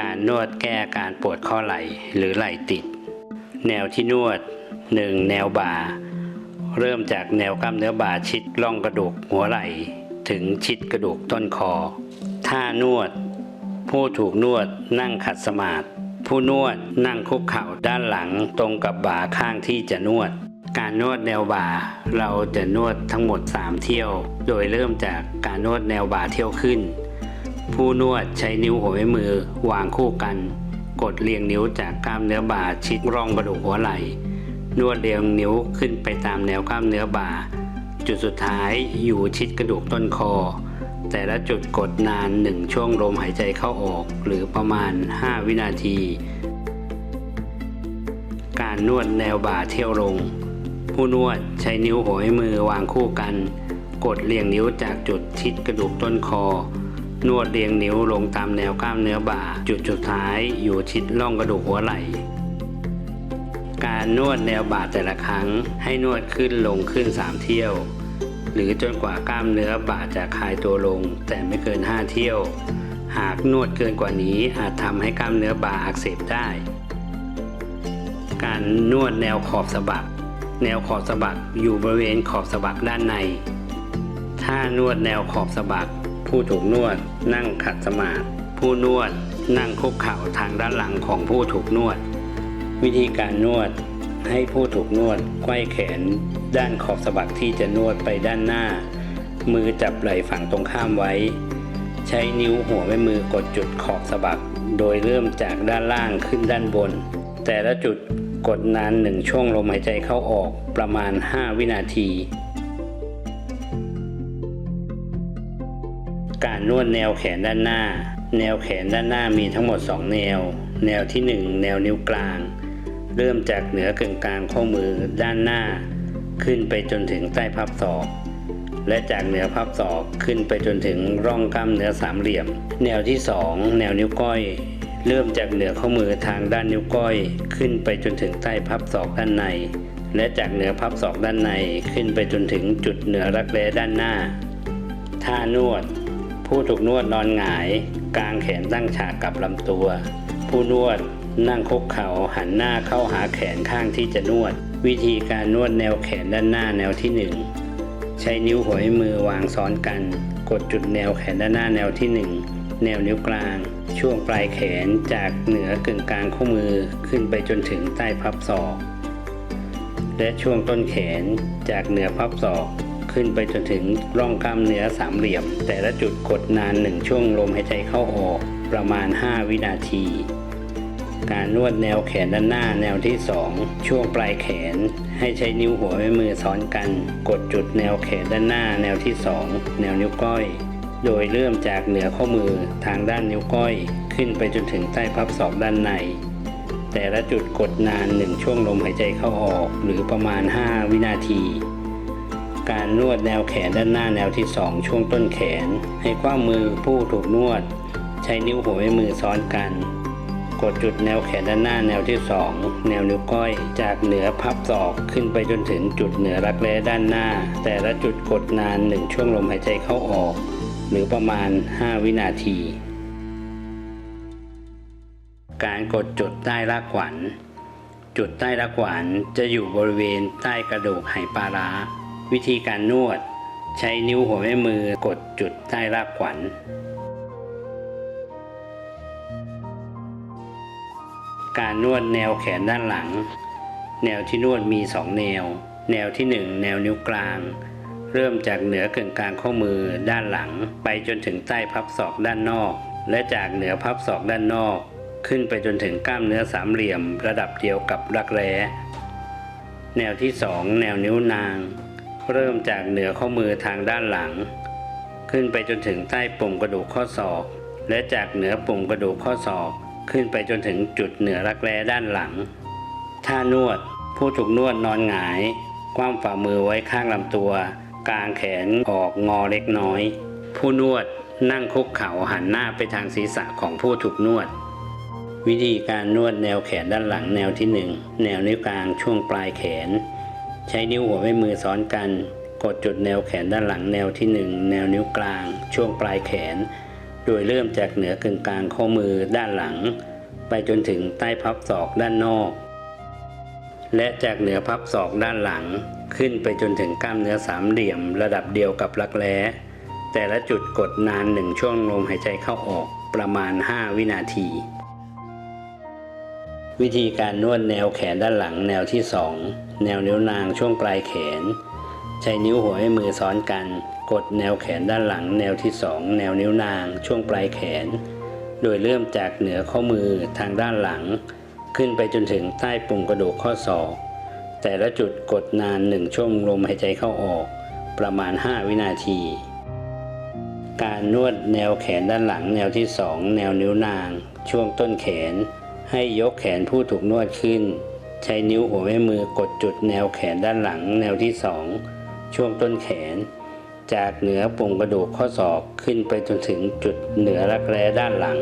การนวดแก้อาการปวดข้อไหล่หรือไหล่ติด แนวที่นวด 1. แนวบ่า เริ่มจากแนวกล้ามเนื้อบ่าชิดร่องกระดูกหัวไหล่ ถึงชิดกระดูกต้นคอ ท่านวด ผู้ถูกนวดนั่งขัดสมาธิผู้นวดนั่งคุกเข่าด้านหลังตรงกับบ่าข้างที่จะนวด การนวดแนวบ่า เราจะนวดทั้งหมด 3 เที่ยว โดยเริ่มจากการนวดแนวบ่าเที่ยวขึ้น ผู้นวดใช้นิ้วหัวแม่มือวางคู่กัน กดเรียงนิ้วจากกล้ามเนื้อบ่าชิดร่องกระดูกหัวไหล่ นวดเรียงนิ้วขึ้นไปตามแนวกล้ามเนื้อบ่า จุดสุดท้ายอยู่ชิดกระดูกต้นคอ แต่ละจุดกดนานหนึ่งช่วงลมหายใจเข้าออกหรือประมาณ 5 วินาที การนวดแนวบ่าเที่ยวลง ผู้นวดใช้นิ้วหัวแม่มือวางคู่กัน กดเรียงนิ้วจากจุดชิดกระดูกต้นคอ นวดเรียงนิ้วลงตามแนวกล้ามเนื้อบ่า จุดสุดท้ายอยู่ชิดร่องกระดูกหัวไหล่การนวดแนวบ่าแต่ละครั้ง ให้นวดขึ้นลงขึ้น 3 เที่ยว หรือจนกว่ากล้ามเนื้อบ่าจะคลายตัวลง แต่ไม่เกิน 5 เที่ยว หากนวดเกินกว่านี้อาจทำให้กล้ามเนื้อบ่าอักเสบได้ การนวดแนวขอบสะบัก แนวขอบสะบักอยู่บริเวณขอบสะบักด้านใน ถ้านวดแนวขอบสะบัก ผู้ถูกนวด นั่งขัดสมาธิผู้นวด นั่งคุกเข่าทางด้านหลังของผู้ถูกนวด วิธีการนวดให้ผู้ถูกนวดไขว้แขน ด้านขอบสะบักที่จะนวดไปด้านหน้า มือจับไหล่ฝั่งตรงข้ามไว้ ใช้นิ้วหัวแม่มือกดจุดขอบสะบัก โดยเริ่มจากด้านล่างขึ้นด้านบน แต่ละจุดกดนานหนึ่งช่วงลมหายใจเข้าออกประมาณ 5 วินาที การนวดแนวแขนด้านหน้า แนวแขนด้านหน้ามีทั้งหมด 2 แนว แนวที่ 1 แนวนิ้วกลาง เริ่มจากเหนือกึ่งกลางข้อมือด้านหน้า ขึ้นไปจนถึงใต้พับศอกและจากเหนือพับศอกขึ้นไปจนถึงร่องกล้ามเนื้อสามเหลี่ยม แนวที่ 2 แนวนิ้วก้อย เริ่มจากเหนือข้อมือทางด้านนิ้วก้อย ขึ้นไปจนถึงใต้พับศอกด้านใน และจากเหนือพับศอกด้านในขึ้นไปจนถึงจุดเหนือรักแร้ด้านหน้าท่านวด ผู้ถูกนวดนอนหงายกางแขนตั้งฉากกับลำตัว ผู้นวดนั่งคุกเข่าหันหน้าเข้าหาแขนข้างที่จะนวด วิธีการนวดแนวแขนด้านหน้าแนวที่หนึ่งใช้นิ้วหัวม่มือวางซ้อนกัน กดจุดแนวแขนด้านหน้าแนวที่หนึ่งแนวนิ้วกลาง ช่วงปลายแขนจากเหนือกึ่งกลางข้อมือขึ้นไปจนถึงใต้พับศอก และช่วงต้นแขนจากเหนือพับศอก ขึ้นไปจนถึงร่องกล้ามเนื้อสามเหลี่ยม แต่ละจุดกดนานหนึ่งช่วงลมหายใจเข้าออกประมาณ 5 วินาที การนวดแนวแขนด้านหน้าแนวที่ 2 ช่วงปลายแขน ให้ใช้นิ้วหัวแม่มือซ้อนกัน กดจุดแนวแขนด้านหน้าแนวที่ 2 แนวนิ้วก้อย โดยเริ่มจากเหนือข้อมือทางด้านนิ้วก้อย ขึ้นไปจนถึงใต้พับศอกด้านในแต่ละจุดกดนานหนึ่งช่วงลมหายใจเข้าออก หรือประมาณ 5 วินาที การนวดแนวแขนด้านหน้าแนวที่ 2 ช่วงต้นแขน ให้คว้ามือผู้ถูกนวด ใช้นิ้วหัวแม่มือซ้อนกัน กดจุดแนวแขนด้านหน้าแนวที่ 2 แนวนิ้วก้อย จากเหนือพับศอกขึ้นไปจนถึงจุดเหนือรักแร้ด้านหน้า แต่ละจุดกดนานหนึ่งช่วงลมหายใจเข้าออก หรือประมาณ 5 วินาที การกดจุดใต้รากขวัญจุดใต้รากขวัญจะอยู่บริเวณใต้กระดูกไหปลาร้า วิธีการนวด ใช้นิ้วหัวแม่มือกดจุดใต้รากขวัญ การนวดแนวแขนด้านหลัง แนวที่นวดมี 2 แนว แนวที่ 1 แนวนิ้วกลาง เริ่มจากเหนือกึ่งกลางข้อมือด้านหลัง ไปจนถึงใต้พับศอกด้านนอก และจากเหนือพับศอกด้านนอก ขึ้นไปจนถึงกล้ามเนื้อสามเหลี่ยม ระดับเดียวกับรักแร้แนวที่ 2 แนวนิ้วนาง เริ่มจากเหนือข้อมือทางด้านหลัง ขึ้นไปจนถึงใต้ปุ่มกระดูกข้อศอก และจากเหนือปุ่มกระดูกข้อศอก ขึ้นไปจนถึงจุดเหนือรักแร้ด้านหลัง ท่านวด ผู้ถูกนวดนอนหงาย คว่ำฝ่ามือไว้ข้างลำตัว กลางแขนออกงอเล็กน้อย ผู้นวดนั่งคุกเข่าหันหน้าไปทางศีรษะของผู้ถูกนวด วิธีการนวดแนวแขนด้านหลังแนวที่ 1 แนวนิ้วกลางช่วงปลายแขน ใช้นิ้วหัวแม่มือซ้อนกัน กดจุดแนวแขนด้านหลังแนวที่ 1 แนวนิ้วกลาง ช่วงปลายแขน โดยเริ่มจากเหนือกึ่งกลางข้อมือด้านหลัง ไปจนถึงใต้พับศอกด้านนอก และจากเหนือพับศอกด้านหลัง ขึ้นไปจนถึงกล้ามเนื้อสามเหลี่ยม ระดับเดียวกับรักแร้แต่ละจุดกดนานหนึ่งช่วงลมหายใจเข้าออกประมาณ 5 วินาที วิธีการนวดแนวแขนด้านหลังแนวที่ 2 แนวนิ้วนางช่วงปลายแขน ใช้นิ้วหัวให้มือซ้อนกัน กดแนวแขนด้านหลัง แนวที่ 2 แนวนิ้วนางช่วงปลายแขน โดยเริ่มจากเหนือข้อมือทางด้านหลัง ขึ้นไปจนถึงใต้ปุ่มกระดูกข้อศอกแต่ละจุดกดนานหนึ่งช่วงลมหายใจเข้าออก ประมาณ 5 วินาที การนวดแนวแขนด้านหลัง แนวที่ 2 แนวนิ้วนาง ช่วงต้นแขน ให้ยกแขนผู้ถูกนวดขึ้น ใช้นิ้วหัวแม่มือกดจุดแนวแขนด้านหลัง แนวที่ 2 ช่วงต้นแขน จากเหนือปุ่มกระดูกข้อศอกขึ้นไปจนถึงจุดเหนือรักแร้ด้านหลัง